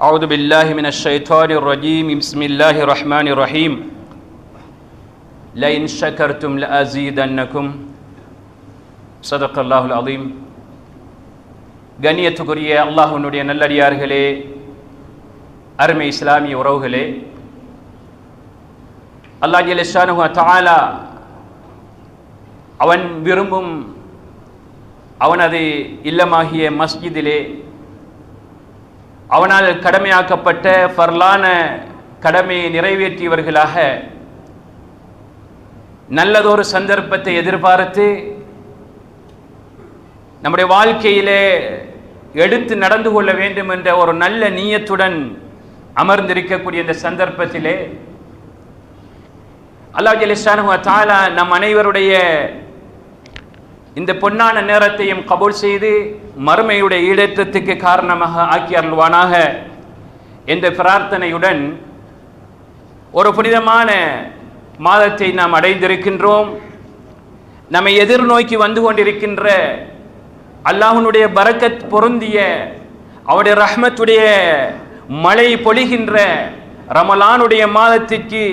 أعوذ بالله من الشيطان الرجيم بسم الله الرحمن الرحيم لئن شكرتم لأزيدنكم صدق الله العظيم கண்ணியத்துக்குரிய அல்லாஹ்வினுடைய நல்லடியார்களே அருமை இஸ்லாமிய உறவுகளே அல்லாஹ் ஜெலிஷானு தஆலா அவன் விரும்பும் அவனது இல்லமாகிய மஸ்ஜிதிலே அவனால் கடமையாக்கப்பட்ட ஃபர்லான கடமையை நிறைவேற்றியவர்களாக நல்லதொரு சந்தர்ப்பத்தை எதிர்பார்த்து நம்முடைய வாழ்க்கையிலே எடுத்து நடந்து கொள்ள வேண்டும் என்ற ஒரு நல்ல நீயத்துடன் அமர்ந்திருக்கக்கூடிய இந்த சந்தர்ப்பத்திலே அல்லாஹ் ஜலிஷானு தாலா நம் அனைவருடைய இந்த பொன்னான நேரத்தையும் கபூல் செய்து மறுமையுடைய ஈடேற்றத்துக்கு காரணமாக ஆக்கி அருள்வானாக. என்ற பிரார்த்தனையுடன் ஒரு புனிதமான மாதத்தை நாம் அடைந்திருக்கின்றோம். நம்மை எதிர்நோக்கி வந்து கொண்டிருக்கின்ற அல்லாஹனுடைய பரக்கத் பொருந்திய அவருடைய ரஹ்மத்துடைய மழை பொழிகின்ற ரமலானுடைய மாதத்திற்கு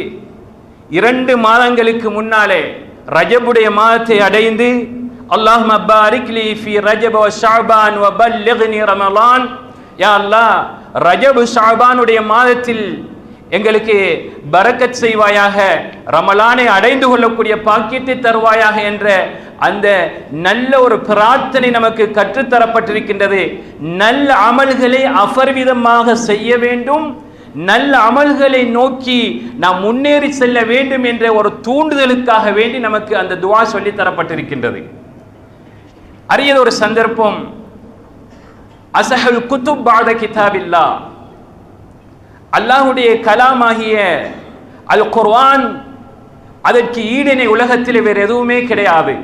இரண்டு மாதங்களுக்கு முன்னாலே ரஜபுடைய மாதத்தை அடைந்து அல்லாஹ் பாரிக் லி ஃபி ரஜப் வ ஷஅபான் வ ரமலான் யா அல்லாஹ் ரஜபு ஷாபானுடைய மாதத்தில் எங்களுக்கு பரக்கத் செய்வாயாக ரமலானை அடைந்து கொள்ளக்கூடிய பாக்கியத்தை தருவாயாக என்ற அந்த நல்ல ஒரு பிரார்த்தனை நமக்கு கற்றுத்தரப்பட்டிருக்கின்றது. நல்ல அமல்களை அபர்விதமாக செய்ய வேண்டும். நல்ல அமல்களை நோக்கி நாம் முன்னேறி செல்ல வேண்டும் என்ற ஒரு தூண்டுதலுக்காக வேண்டி நமக்கு அந்த துவா சொல்லி தரப்பட்டிருக்கின்றது. அரியது ஒரு சந்தர்ப்பம். அசஹல் குத்துப் பாத கிதாபில்லா. அல்லாஹுடைய கலாமாகிய அல் குர்வான் அதற்கு ஈடினை உலகத்தில் வேறு எதுவுமே கிடையாது.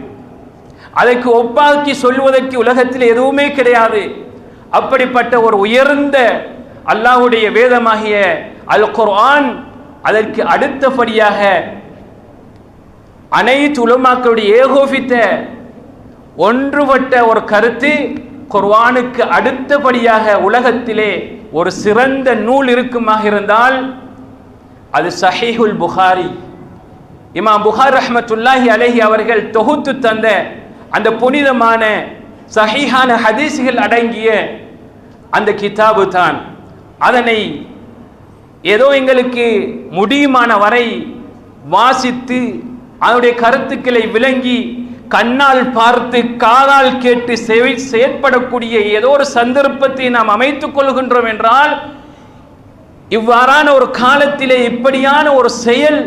அதற்கு ஒப்பாக்கி சொல்வதற்கு உலகத்தில் எதுவுமே கிடையாது. அப்படிப்பட்ட ஒரு உயர்ந்த அல்லாஹுடைய வேதமாகிய அல் குர்ஆன் அதற்கு அடுத்தபடியாக அனைத்து உலமாக்களுடைய ஏகோபித்த ஒன்றுபட்ட ஒரு கருத்து குர்வானுக்கு அடுத்தபடியாக உலகத்திலே ஒரு சிறந்த நூல் இருக்குமாக இருந்தால் அது சஹீஹுல் புகாரி. இமாம் புகார் ரஹமத்துல்லாஹி அலஹி அவர்கள் தொகுத்து தந்த அந்த புனிதமான சஹீஹான ஹதீஸ்கள் அடங்கிய அந்த கிதாபு தான். அதனை ஏதோ எங்களுக்கு முடியுமான வரை வாசித்து அதனுடைய கருத்துக்களை விளங்கி கண்ணால் பார்த்து காதால் கேட்டு செவி செயற்படக்கூடிய ஏதோ ஒரு சந்தர்ப்பத்தை நாம் அமைத்துக் கொள்கின்றோம் என்றால் இவ்வாறான ஒரு காலத்திலே இப்படியான ஒரு செயல்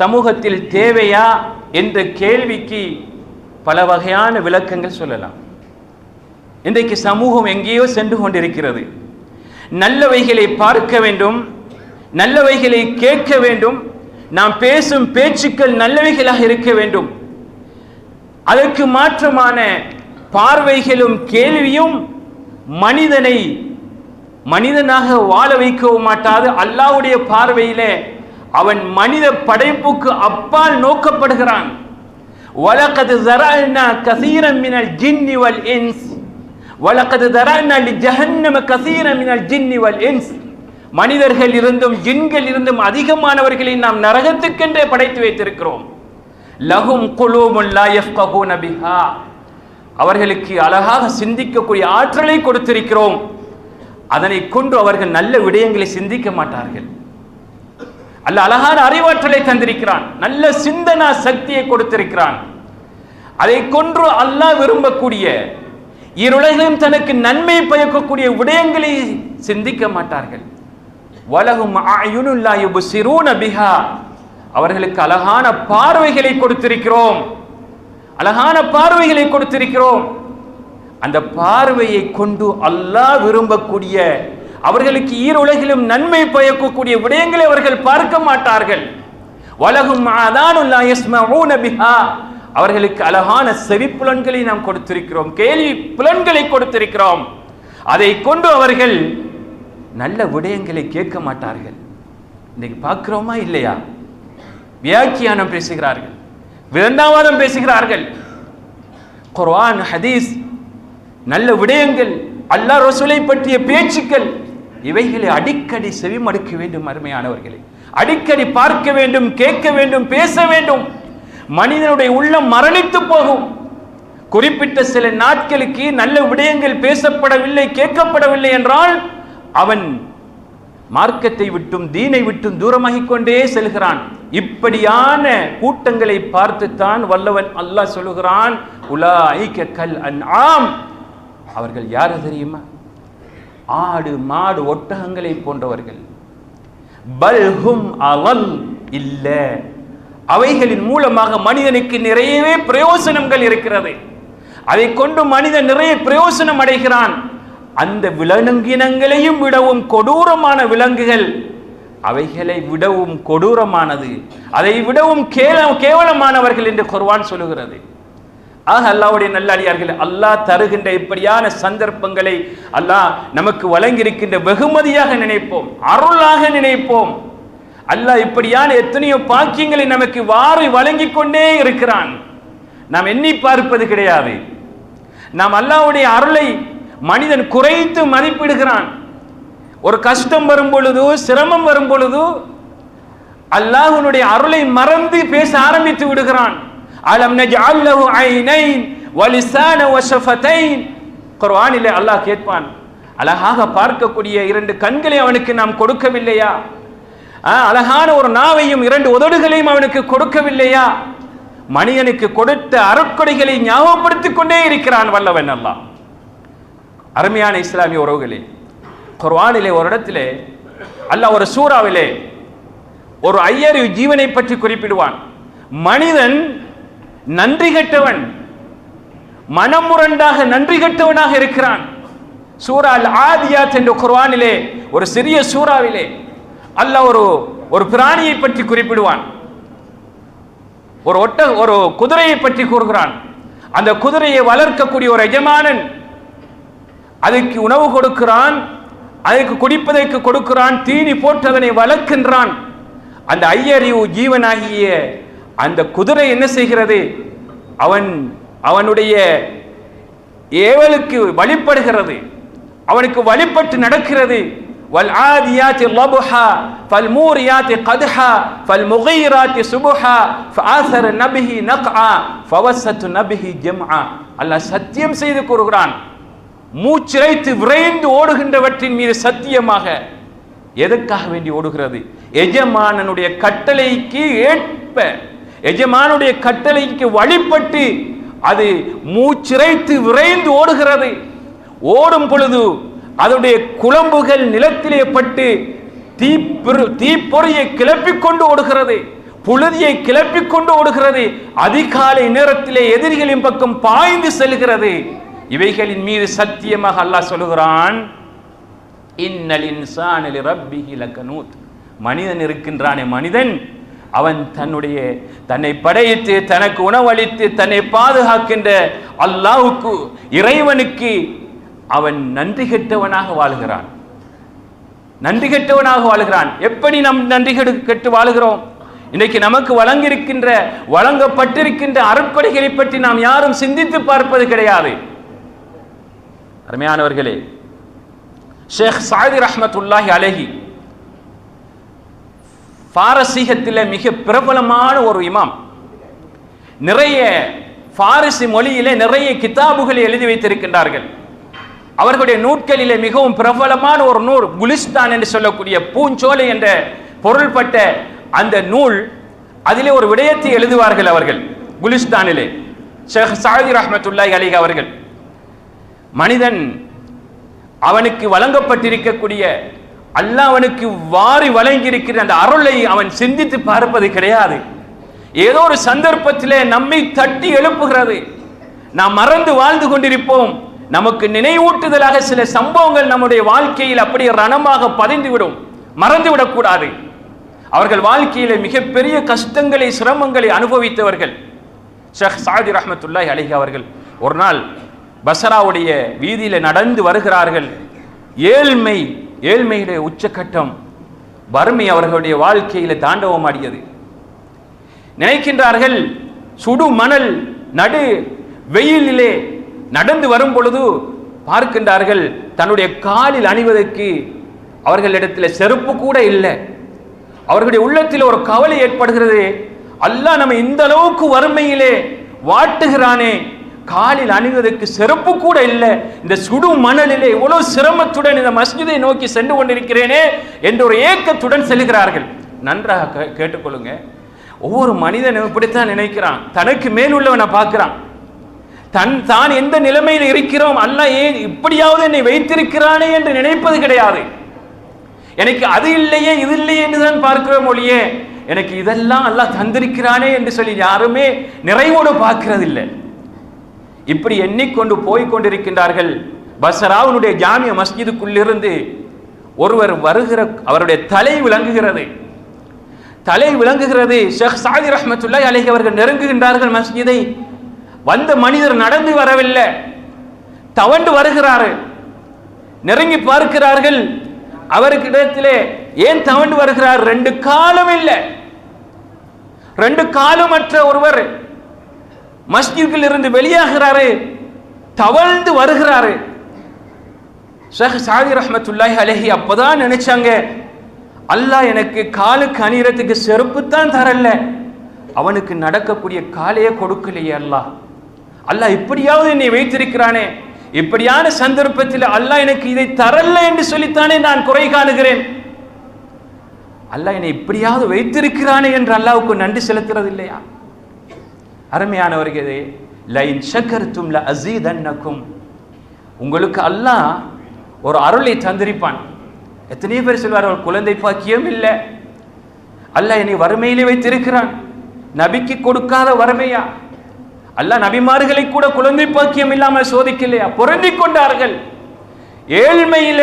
சமூகத்தில் தேவையா என்ற கேள்விக்கு பல வகையான விளக்கங்கள் சொல்லலாம். இன்றைக்கு சமூகம் எங்கேயோ சென்று கொண்டிருக்கிறது. நல்லவைகளை பார்க்க வேண்டும் நல்லவைகளை கேட்க வேண்டும் நாம் பேசும் பேச்சுக்கள் நல்லவைகளாக இருக்க வேண்டும். அதற்கு மாற்றமான பார்வைகளும் கேள்வியும் மனிதனை மனிதனாக வாழ வைக்கவும் மாட்டாது. அல்லாவுடைய பார்வையில அவன் மனித படைப்புக்கு அப்பால் நோக்கப்படுகிறான். வலக்கது ஜரஅனா கசீரம் மினல் ஜின்னி வல் இன்ஸ். வலக்கது தரஅனா ஜஹன்னம கசீரம் மினல் ஜின்னி வல் இன்ஸ். மனிதர்கள் இருந்தும் ஜின்கள் இருந்தும் அதிகமானவர்களை நாம் நரகத்துக்கென்றே படைத்து வைத்திருக்கிறோம். லகும் குலூமுன் லா யஃப்கஹூன அவர்களுக்கு அழகாக சிந்திக்கக்கூடிய ஆற்றலை கொடுத்திருக்கிறோம். அதனை கொண்டு அவர்கள் நல்ல விடயங்களை சிந்திக்க மாட்டார்கள். அல்ல அழகான அறிவாற்றலை தந்திருக்கிறான். நல்ல சிந்தனா சக்தியை கொடுத்திருக்கிறான். அதை கொன்று அல்லாஹ் விரும்பக்கூடிய இருளைகளும் தனக்கு நன்மை பயக்கக்கூடிய விடயங்களை சிந்திக்க மாட்டார்கள். வலகும் பிஹா. அவர்களுக்கு அழகான பார்வைகளை கொடுத்திருக்கிறோம். அழகான பார்வைகளை கொடுத்திருக்கிறோம். அந்த பார்வையை கொண்டு அல்லாஹ் விரும்பக்கூடிய அவர்களுக்கு ஈருலகிலும் நன்மை பயக்கக்கூடிய விடயங்களை அவர்கள் பார்க்க மாட்டார்கள். வலகும் அவர்களுக்கு அழகான செவிப்புலன்களை நாம் கொடுத்திருக்கிறோம் கேள்வி புலன்களை கொடுத்திருக்கிறோம். அதை கொண்டு அவர்கள் நல்ல விடயங்களை கேட்க மாட்டார்கள். இன்னைக்கு பார்க்கிறோமா இல்லையா? வியாக்கியானம் பேசுகிறார்கள் விரண்டாவாதம் பேசுகிறார்கள். குர்ஆன் ஹதீஸ் நல்ல விடயங்கள் அல்லாஹ் ரசூலை பற்றிய பேச்சுக்கள் இவைகளை அடிக்கடி செவிமடுக்க வேண்டும் அருமையானவர்களே. அடிக்கடி பார்க்க வேண்டும் கேட்க வேண்டும் பேச வேண்டும். மனிதனுடைய உள்ளம் மரணித்து போகும். குறிப்பிட்ட சில நாட்களுக்கு நல்ல விடயங்கள் பேசப்படவில்லை கேட்கப்படவில்லை என்றால் அவன் மார்க்கத்தை விட்டும் தீனை விட்டும் தூரமாகிக் கொண்டே செல்கிறான். இப்படியான கூட்டங்களை பார்த்துத்தான் வல்லவன் அல்லாஹ் சொல்லுகிறான் உலாய்க்க கல் ஆம் அவர்கள் யார் தெரியுமா? ஆடு மாடு ஒட்டகங்களை போன்றவர்கள். பல்ஹும் அவல் இல்ல. அவைகளின் மூலமாக மனிதனுக்கு நிறையவே பிரயோசனங்கள் இருக்கிறது. அதை கொண்டு மனிதன் நிறைய பிரயோசனம் அடைகிறான். அந்த விலங்கினங்களையும் விடவும் கொடூரமான விலங்குகள் அவைகளை விடவும் கொடூரமானது அதை விடவும் கேவலமானவர்கள் என்று குர்வான் சொல்லுகிறது. ஆக அல்லாவுடைய நல்லடியார்கள் அல்லாஹ் தருகின்ற இப்படியான சந்தர்ப்பங்களை அல்லாஹ் நமக்கு வழங்கியிருக்கின்ற வெகுமதியாக நினைப்போம் அருளாக நினைப்போம். அல்லாஹ் இப்படியான எத்தனையோ பாக்கியங்களை நமக்கு வாரி வழங்கி கொண்டே இருக்கிறான். நாம் எண்ணி பார்ப்பது கிடையாது. நாம் அல்லாவுடைய அருளை மனிதன் குறைத்து மதிப்பிடுகிறான். ஒரு கஷ்டம் வரும் பொழுது சிரமம் வரும் பொழுது அல்லாஹனுடைய அருளை மறந்து பேச ஆரம்பித்து விடுகிறான். அலம் நஜ்அல் ஐனைன் வலிசான வஷஃபதைன் குர்ஆனிலே அல்லாஹ் கேட்பான் அழகாக பார்க்கக்கூடிய இரண்டு கண்களை அவனுக்கு நாம் கொடுக்கவில்லையா? ஆ, அழகான ஒரு நாவையும் இரண்டு உதடுகளையும் அவனுக்கு கொடுக்கவில்லையா? மனிதனுக்கு கொடுத்த அருட்கொடைகளை ஞாபகப்படுத்திக் கொண்டே இருக்கிறான் வல்லவன் அல்லாஹ். அருமையான இஸ்லாமிய உறவுகளே குர்வானிலே ஒரு இடத்திலே அல்ல ஒரு சூறாவிலே ஒரு ஐயர் ஜீவனை பற்றி குறிப்பிடுவான். மனிதன் நன்றி கெட்டவன் மனமுரண்டாக நன்றி கெட்டவனாக இருக்கிறான். சூரா அல் ஆதியாத் என்ற குர்வானிலே ஒரு சிறிய சூறாவிலே அல்ல ஒரு ஒரு பிராணியை பற்றி குறிப்பிடுவான். ஒரு ஒட்ட ஒரு குதிரையை பற்றி கூறுகிறான். அந்த குதிரையை வளர்க்கக்கூடிய ஒரு எஜமானன் அதுக்கு உணவு கொடுக்கிறான். அதுக்கு குடிப்பதற்கு கொடுக்கிறான் தீனி போட்டு அதனை வளர்க்கின்றான் அந்த ஐயறிவு ஜீவனாகிய அந்த குதிரை என்ன செய்கிறது அவன் அவனுடைய ஏவலுக்கு வழிபடுகிறது அவனுக்கு வழிபட்டு நடக்கிறது والعاديات ضبحا فالموريات قدحا فالمغيرات سبحا فآثر نبه نقعا فوسط نبه جمعا அல்லாஹ் சத்தியம் செய்து கூறுகிறான் மூச்சிறைத்து விரைந்து ஓடுகின்றவற்றின் மீது சத்தியமாக எதற்காக வேண்டி ஓடுகிறது? எஜமானனுடைய கட்டளைக்கு ஏற்ப எஜமானுடைய கட்டளைக்கு வழிபட்டு அது மூச்சிறைத்து விரைந்து ஓடுகிறது. ஓடும் பொழுது அதனுடைய குழம்புகள் நிலத்திலே பட்டு தீப்பொரு தீப்பொறியை கிளப்பிக் கொண்டு ஓடுகிறது. புழுதியை கிளப்பிக் கொண்டு ஓடுகிறது. அதிகாலை நேரத்திலே எதிரிகளின் பக்கம் பாய்ந்து செல்கிறது. இவைகளின் மீது சத்தியமாக அல்லாஹ் சொல்லுகிறான் இன்னல் இன்சானில் ரப்பிஹி லகனூத். மனிதன் இருக்கின்றானே மனிதன் அவன் தன்னுடைய தன்னை படைத்து தனக்கு உணவளித்து தன்னை பாதுகாக்கின்ற அல்லாஹ்வுக்கு இறைவனுக்கு அவன் நன்றி கெட்டவனாக வாழ்கிறான். நன்றி கெட்டவனாக வாழ்கிறான். எப்படி நம் நன்றி கெட்டு வாழுகிறோம்? இன்னைக்கு நமக்கு வழங்கியிருக்கின்ற வழங்கப்பட்டிருக்கின்ற அருட்கொடைகளை பற்றி நாம் யாரும் சிந்தித்து பார்ப்பது கிடையாது. அருமையானவர்களே ஷேக் சாயி ரஹ்மத்துல்லாஹி அலஹி பாரசீகத்தில் மிக பிரபலமான ஒரு இமாம். நிறைய பாரசி மொழியிலே நிறைய கிதாபுகளை எழுதி வைத்திருக்கின்றார்கள். அவர்களுடைய நூட்களிலே மிகவும் பிரபலமான ஒரு நூல் குலிஸ்தான் என்று சொல்லக்கூடிய பூஞ்சோலை என்ற பொருள்பட்ட அந்த நூல் அதிலே ஒரு விடயத்தை எழுதுவார்கள் அவர்கள் குலிஸ்தானிலே. ஷேக் சாயி ரஹ்மத்துல்லாஹி அலிஹ் அவர்கள். மனிதன் அவனுக்கு வழங்கப்பட்டிருக்கக்கூடிய அல்ல அவனுக்கு வாரி வழங்கியிருக்கிற அந்த அருளை அவன் சிந்தித்து பார்ப்பது கிடையாது. ஏதோ ஒரு சந்தர்ப்பத்திலே நம்மை தட்டி எழுப்புகிறது. நாம் மறந்து வாழ்ந்து கொண்டிருப்போம். நமக்கு நினைவூட்டுதலாக சில சம்பவங்கள் நம்முடைய வாழ்க்கையில் அப்படியே ரணமாக பதிந்துவிடும். மறந்து விடக்கூடாது. அவர்கள் வாழ்க்கையில மிகப்பெரிய கஷ்டங்களை சிரமங்களை அனுபவித்தவர்கள். ஷேக் சாதி ரஹமத்துல்லாய் அலைஹி அவர்கள் ஒரு நாள் பசராவுடைய வீதியில நடந்து வருகிறார்கள். ஏழ்மை ஏழ்மையுடைய உச்சக்கட்டம் வறுமை அவர்களுடைய வாழ்க்கையில் தாண்டவமாடியது நினைக்கின்றார்கள் சுடு மணல் நடு வெயிலிலே நடந்து வரும் பொழுது பார்க்கின்றார்கள் தன்னுடைய காலில் அணிவதற்கு அவர்களிடத்தில் செருப்பு கூட இல்லை. அவர்களுடைய உள்ளத்தில் ஒரு கவலை ஏற்படுகிறது. அல்லாஹ் நம்ம இந்த அளவுக்கு வறுமையிலே வாட்டுகிறானே. காலில் அணிவதற்கு செருப்பு கூட இல்லை. இந்த சுடு மணலிலே இவ்வளவு சிரமத்துடன் இந்த மஸ்ஜிதை நோக்கி சென்று கொண்டிருக்கிறேனே என்ற ஒரு ஏக்கத்துடன் செல்கிறார்கள். நன்றாக கே- கேட்டுக்கொள்ளுங்க. ஒவ்வொரு மனிதனும் இப்படித்தான் நினைக்கிறான். தனக்கு மேல் உள்ளவனை பார்க்கிறான். தன் தான் எந்த நிலைமையில் இருக்கிறோம்? அல்ல ஏன் இப்படியாவது என்னை வைத்திருக்கிறானே என்று நினைப்பது கிடையாது. எனக்கு அது இல்லையே இது இல்லையே என்று தான் பார்க்கிறோம் ஒழியே எனக்கு இதெல்லாம் அல்லாஹ் தந்திருக்கிறானே என்று சொல்லி யாருமே நிறைவோடு பார்க்கறதில்லை. இப்படி எண்ணிக்கொண்டு போய் கொண்டிருக்கின்றார்கள் பசராவுனுடைய ஜாமிய மஸ்ஜிதுக்குள்ளிருந்து ஒருவர் வருகிற அவருடைய தலை விளங்குகிறது. தலை விளங்குகிறது. ஷேக் சாதி ரஹமத்துல்லாய் அலைஹி அவர்கள் நெருங்குகின்றார்கள் மஸ்ஜிதை. வந்த மனிதர் நடந்து வரவில்லை. தவண்டு வருகிறாரு. நெருங்கி பார்க்கிறார்கள். அவருக்கு இடத்திலே ஏன் தவண்டு வருகிறார்? ரெண்டு காலம் இல்லை. ரெண்டு காலமற்ற ஒருவர் மஸ்ஜிதில் இருந்து வெளியாகிறாரு தவழ்ந்து வருகிறாரு. ஷேக் சாதி ரஹமத்துல்லாஹி அலஹி அப்பதான் நினைச்சாங்க அல்லாஹ் எனக்கு காலுக்கு அணியறதுக்கு செருப்பு தான் தரல. அவனுக்கு நடக்கக்கூடிய காலையே கொடுக்கலையே அல்லாஹ். அல்லாஹ் இப்படியாவது என்னை வைத்திருக்கிறானே. இப்படியான சந்தர்ப்பத்தில் அல்லாஹ் எனக்கு இதை தரல என்று சொல்லித்தானே நான் குறை காணுகிறேன். அல்லாஹ் என்னை இப்படியாவது வைத்திருக்கிறானே என்று அல்லாவுக்கு நன்றி செலுத்துறது இல்லையா அருமையானவர்களே லைன் சக்கரத்தும் ல அசீதன்னக்கும் உங்களுக்கு அல்லாஹ் ஒரு அருளை தந்திருப்பான். எத்தனையோ பேர் சொல்வார்கள் குழந்தை பாக்கியம் இல்லை. அல்லாஹ் என்னை வறுமையிலே வைத்திருக்கிறான். நபிக்கு கொடுக்காத வறுமையா? அல்லாஹ் நபிமார்களை கூட குழந்தை பாக்கியம் இல்லாமல் சோதிக்கலையா? பொருந்தி கொண்டார்கள். ஏழ்மையில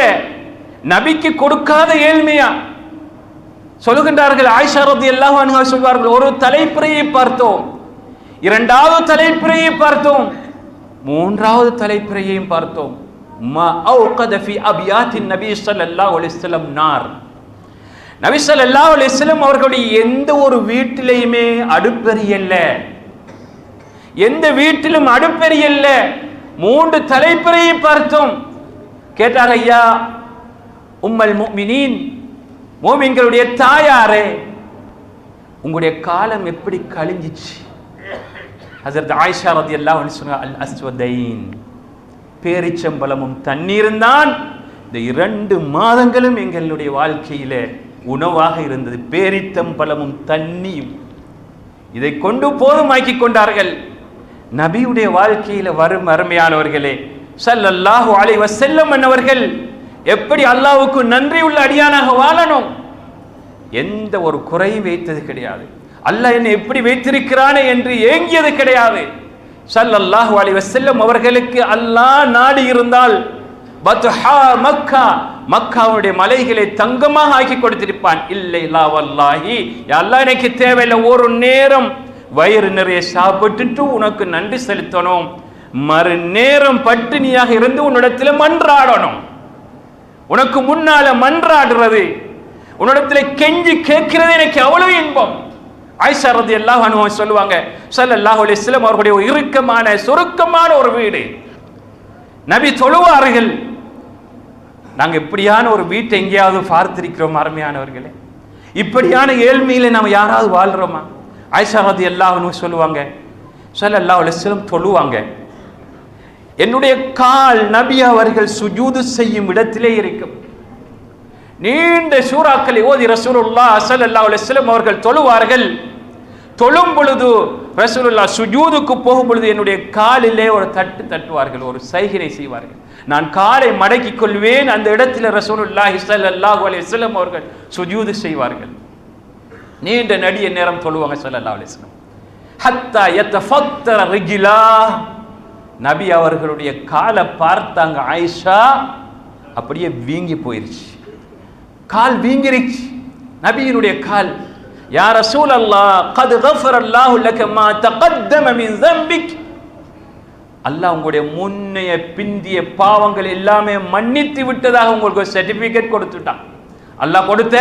நபிக்கு கொடுக்காத ஏழ்மையா? சொல்லுகின்றார்கள் ஆயிஷா ரதி அல்லாஹ் சொல்வார்கள் ஒரு தலைப்புறையை பார்த்தோம். இரண்டாவது தலைப்புறையை பார்த்தோம். மூன்றாவது தலைப்புறையையும் பார்த்தோம். நபி ஸல்லல்லாஹு அலைஹி நார். நபி ஸல்லல்லாஹு அலைஹி அவர்களுடைய எந்த ஒரு வீட்டிலையுமே அடுப்பெரியல்ல எந்த வீட்டிலும் அடுப்பெரியல்ல மூன்று தலைப்புறையை பார்த்தோம். கேட்டார் ஐயா உம்மல் முஃமினீன் மோமின்களுடைய தாயாரே உங்களுடைய காலம் எப்படி கழிஞ்சிச்சு? ஹசரத் ஆயிஷா ரதி எல்லாம் சொன்னாங்க அல் அஸ்வதைன் பேரிச்சம்பழமும் தண்ணீரும் தான். இந்த இரண்டு மாதங்களும் எங்களுடைய வாழ்க்கையில உணவாக இருந்தது. பேரித்தம்பழமும் தண்ணியும். இதை கொண்டு போதுமாக்கி கொண்டார்கள். நபியுடைய வாழ்க்கையில வரும் அருமையானவர்களே ஸல்லல்லாஹு அலைஹி செல்லும் என்னவர்கள் எப்படி அல்லாவுக்கு நன்றி உள்ள அடியானாக வாழணும்? எந்த ஒரு குறையும் வைத்தது கிடையாது. அல்ல என்னை எப்படி வைத்திருக்கிறானே என்று ஏங்கியது கிடையாது. சல்லல்லாஹு அலி வசல்லம் அவர்களுக்கு அல்லாஹ் நாடி இருந்தால் பத்ஹா மக்கா மக்காவுடைய மலைகளை தங்கமாக ஆக்கி கொடுத்திருப்பான். இல்லை லா வல்லாஹி அல்லாஹ் எனக்கு தேவையில்லை ஒரு நேரம் வயிறு நிறைய சாப்பிட்டுட்டு உனக்கு நன்றி செலுத்தணும். மறு நேரம் பட்டினியாக இருந்து உன்னிடத்துல மன்றாடணும். உனக்கு முன்னால மன்றாடுறது உன்னிடத்துல கெஞ்சி கேட்கிறது எனக்கு அவ்வளவு இன்பம். ஆயிஷா ரதி எல்லாம் அனுபவம் சொல்லுவாங்க ஸல்லல்லாஹு அலைஹி வஸல்லம் அவர்களுடைய ஒரு இறுக்கமான சுருக்கமான ஒரு வீடு. நபி தொழுவார்கள் நாங்க இப்படியான ஒரு வீட்டை எங்கேயாவது பார்த்திருக்கிறோம் அருமையானவர்களே. இப்படியான ஏழ்மையில நம்ம யாராவது வாழ்றோமா? ஆயிஷா ரதி அல்லாஹ் சொல்லுவாங்க ஸல்லல்லாஹு அலைஹி வஸல்லம் தொழுவாங்க என்னுடைய கால் நபி அவர்கள் சுஜூது செய்யும் இடத்திலே இருக்கும். நீண்ட சூறாக்களை ஓதி ரசூலுல்லாஹ் அசல் அலைஹி அலுவலம் அவர்கள் தொழுவார்கள் தொழும் பொழுது ரசூலுல்லா சுஜூதுக்கு போகும் பொழுது என்னுடைய காலிலே ஒரு தட்டு தட்டுவார்கள் ஒரு சைகினை செய்வார்கள். நான் காலை மடக்கிக் கொள்வேன் அந்த இடத்துல ரசூலுல்லாஹி ஸல்லல்லாஹு அலைஹி வஸல்லம் அவர்கள் சுஜூது செய்வார்கள். நீண்ட நடிய நேரம் தொழுவாங்க சல்லா அலைஹி வஸல்லம். ஹத்தா ஃபத்தர ரிகிலா நபி அவர்களுடைய காலை பார்த்தாங்க ஆயிஷா அப்படியே வீங்கி போயிருச்சு. கால் வீங்கிருச்சு. நபியினுடைய கால் யா ரசூல் அல்லாஹ் கது கஃபர் அல்லாஹ் லக்கமா தகத்தம மின் ஜம்பிக் அல்லாஹ் உங்களுடைய முன்னைய பிந்திய பாவங்கள் எல்லாமே மன்னித்து விட்டதாக உங்களுக்கு ஒரு சர்டிபிகேட் கொடுத்துட்டான். அல்லாஹ் கொடுத்த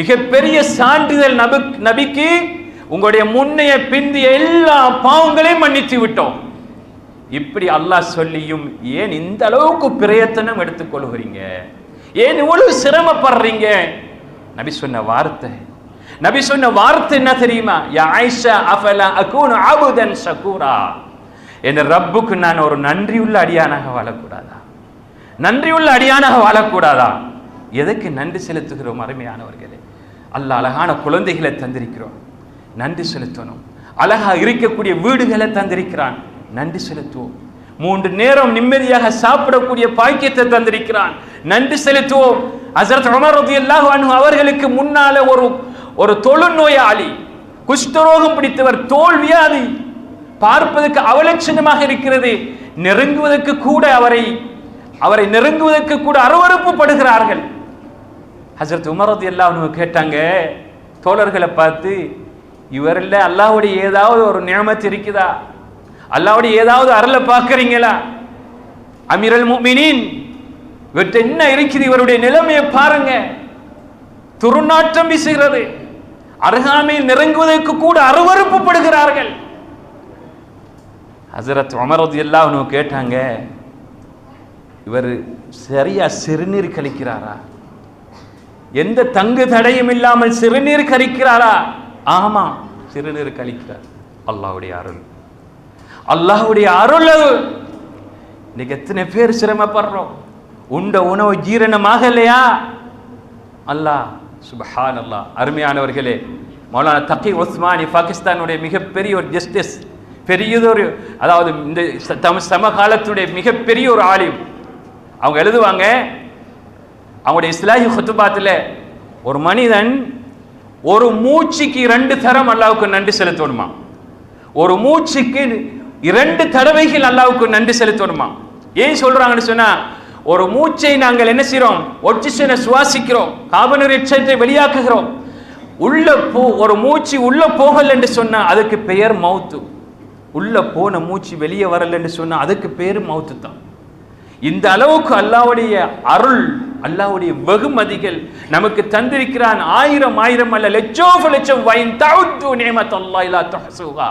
மிகப்பெரிய சான்றிதழ் நபு நபிக்கு உங்களுடைய முன்னைய பிந்திய எல்லா பாவங்களையும் மன்னித்து விட்டோம். இப்படி அல்லாஹ் சொல்லியும் ஏன் இந்த அளவுக்கு பிரயத்தனம் எடுத்துக்கொள்கிறீங்க ஏன் இவ்வளவு சிரமப்படுறீங்க? நபி சொன்ன வார்த்தை நபி சொன்ன வார்த்தை என்ன தெரியுமா? யா ஆயிஷா அஃபலா அகூனு அபுதன் சகூரா என் ரப்புக்கு நான் ஒரு நன்றியுள்ள அடியானாக வாழக்கூடாதா? நன்றியுள்ள அடியானாக வாழக்கூடாதா? எதற்கு நன்றி செலுத்துகிறோம் அருமையானவர்களே? அல்ல அழகான குழந்தைகளை தந்திருக்கிறோம். நன்றி செலுத்தணும். அழகா இருக்கக்கூடிய வீடுகளை தந்திருக்கிறான். நன்றி செலுத்துவோம். மூன்று நேரம் நிம்மதியாக சாப்பிடக்கூடிய பாக்கியத்தை தந்திருக்கிறான். நன்றி செலுத்துவோம். ஹசரத் உமர் ரலியல்லாஹு அவர்களுக்கு முன்னால ஒரு ஒரு தொழுநோயாளி குஷ்டரோகம் பிடித்தவர் தோல் வியாதி பார்ப்பதற்கு அவலட்சணமாக இருக்கிறது நெருங்குவதற்கு கூட அவரை அவரை நெருங்குவதற்கு கூட அருவறுப்பு படுகிறார்கள். ஹசரத் உமரது எல்லாம் கேட்டாங்க தோழர்களை பார்த்து இவரில் அல்லாவுடைய ஏதாவது ஒரு நியமத்து இருக்குதா? அல்லாவுடைய ஏதாவது அருளை பார்க்குறீங்களா? அமீரல் மீனின் இவற்றை என்ன இருக்குது? இவருடைய நிலைமையை பாருங்க. துருநாற்றம் வீசுகிறது. அருகாமையில் நெருங்குவதற்கு கூட அருவருப்பு படுகிறார்கள் ஹசரத் உமரது எல்லாம் கேட்டாங்க இவர் சரியா சிறுநீர் கழிக்கிறாரா எந்த தங்கு தடையும் இல்லாமல் சிறுநீர் கழிக்கிறாரா ஆமா சிறுநீர் கழிக்கிறார் அல்லாவுடைய அருள் அல்லாவுடைய அருள் இன்னைக்கு எத்தனை பேர் சிரமப்படுறோம் உண்ட உணவு ஜீரணமாக இல்லையா அல்லாஹ் சுபஹான் அல்லா அருமையானவர்களே மௌலானா தக்கி உஸ்மானி பாகிஸ்தானுடைய மிகப்பெரிய ஒரு ஜஸ்டிஸ் பெரியதொரு அதாவது இந்த தம் தம சமகாலத்துடைய மிகப்பெரிய ஒரு ஆலயம் அவங்க எழுதுவாங்க அவங்களுடைய இஸ்லாஹி ஹுத்துபாத்தில் ஒரு மனிதன் ஒரு மூச்சுக்கு இரண்டு தரம் அல்லாவுக்கு நன்றி செலுத்தணுமா? ஒரு மூச்சுக்கு இரண்டு தடவைகள் அல்லாவுக்கு நன்றி செலுத்தணுமா? ஏன் சொல்றாங்கன்னு சொன்னா ஒரு மூச்சை நாங்கள் என்ன செய்கிறோம்? ஒட்சிஷனை சுவாசிக்கிறோம். காபனரி எச்சத்தை வெளியாக்குகிறோம். உள்ள போ ஒரு மூச்சு உள்ள போகல் என்று சொன்னால் அதுக்கு பெயர் மௌத்து உள்ள போன மூச்சு வெளியே வரல என்று சொன்னால் அதுக்கு பேர் மவுத்து தான் இந்த அளவுக்கு அல்லாவுடைய அருள் அல்லாவுடைய வெகுமதிகள் நமக்கு தந்திருக்கிறான். ஆயிரம் ஆயிரம் அல்ல லட்சோ லட்சம். வைன் தவுத்து நியமத் அல்லாஹ் இல்லா தஹசுகா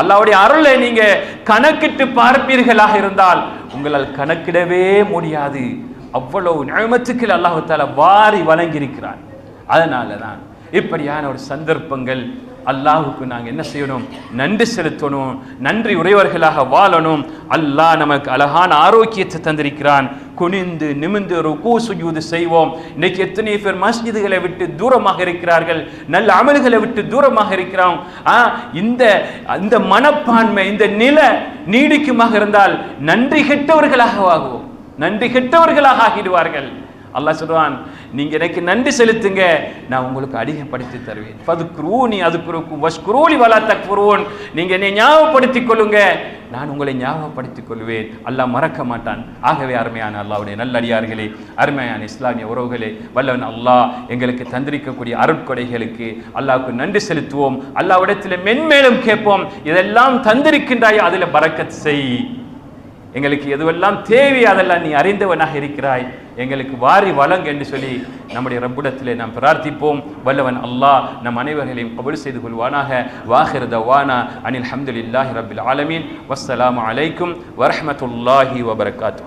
அல்லாவுடைய அருளை நீங்க கணக்கிட்டு பார்ப்பீர்களாக இருந்தால் உங்களால் கணக்கிடவே முடியாது. அவ்வளவு நியமத்துக்கள் அல்லாஹ் வாரி வழங்கியிருக்கிறார். அதனால தான் இப்படியான ஒரு சந்தர்ப்பங்கள் அல்லாஹுக்கு நாங்கள் என்ன செய்யணும்? நன்றி செலுத்தணும். நன்றி உடையவர்களாக வாழணும். அல்லாஹ் நமக்கு அழகான ஆரோக்கியத்தை தந்திருக்கிறான். குனிந்து நிமிந்து ருக்கு சுஜூது செய்வோம். இன்னைக்கு எத்தனை பேர் மஸ்ஜிதுகளை விட்டு தூரமாக இருக்கிறார்கள். நல்ல அமல்களை விட்டு தூரமாக இருக்கிறோம். ஆ, இந்த இந்த மனப்பான்மை இந்த நிலை நீடிக்குமாக இருந்தால் நன்றி கெட்டவர்களாக ஆகுவோம் நன்றி கெட்டவர்களாக ஆகிடுவார்கள். அல்லாஹ் சொல்லுவான் நீங்கள் எனக்கு நன்றி செலுத்துங்க நான் உங்களுக்கு அதிகப்படுத்தி தருவேன். அது ஃபதுக்ரூனி அதுக்குருக்கு வஷ்குரூலி வலா தக்ஃபுரூன். நீங்கள் என்னை ஞாபகப்படுத்திக் கொள்ளுங்க. நான் உங்களை ஞாபகப்படுத்திக் கொள்வேன். அல்லாஹ் மறக்க மாட்டான். ஆகவே அருமையான அல்லாவுடைய நல்லடியார்களே அருமையான இஸ்லாமிய உறவுகளே வல்லவன் அல்லாஹ் எங்களுக்கு தந்திருக்கக்கூடிய அருட்கொடைகளுக்கு அல்லாவுக்கு நன்றி செலுத்துவோம். அல்லாவிடத்தில் மென்மேலும் கேட்போம் இதெல்லாம் தந்திருக்கின்றாய் அதில் பறக்கத் செய். எங்களுக்கு எதுவெல்லாம் தேவை அதெல்லாம் நீ அறிந்தவனாக இருக்கிறாய். எங்களுக்கு வாரி வழங்க என்று சொல்லி நம்முடைய ரப்புடத்திலே நாம் பிரார்த்திப்போம். வல்லவன் அல்லாஹ் நம் அனைவர்களையும் கபல் செய்து கொள்வானாக. வாஹிர் தவானா அனில் ஹம்துலில்லாஹி ரபில் ஆலமீன். வஸ்ஸலாம் அலைக்கும் வரஹ்மத்துல்லாஹி வபரகாத்தூ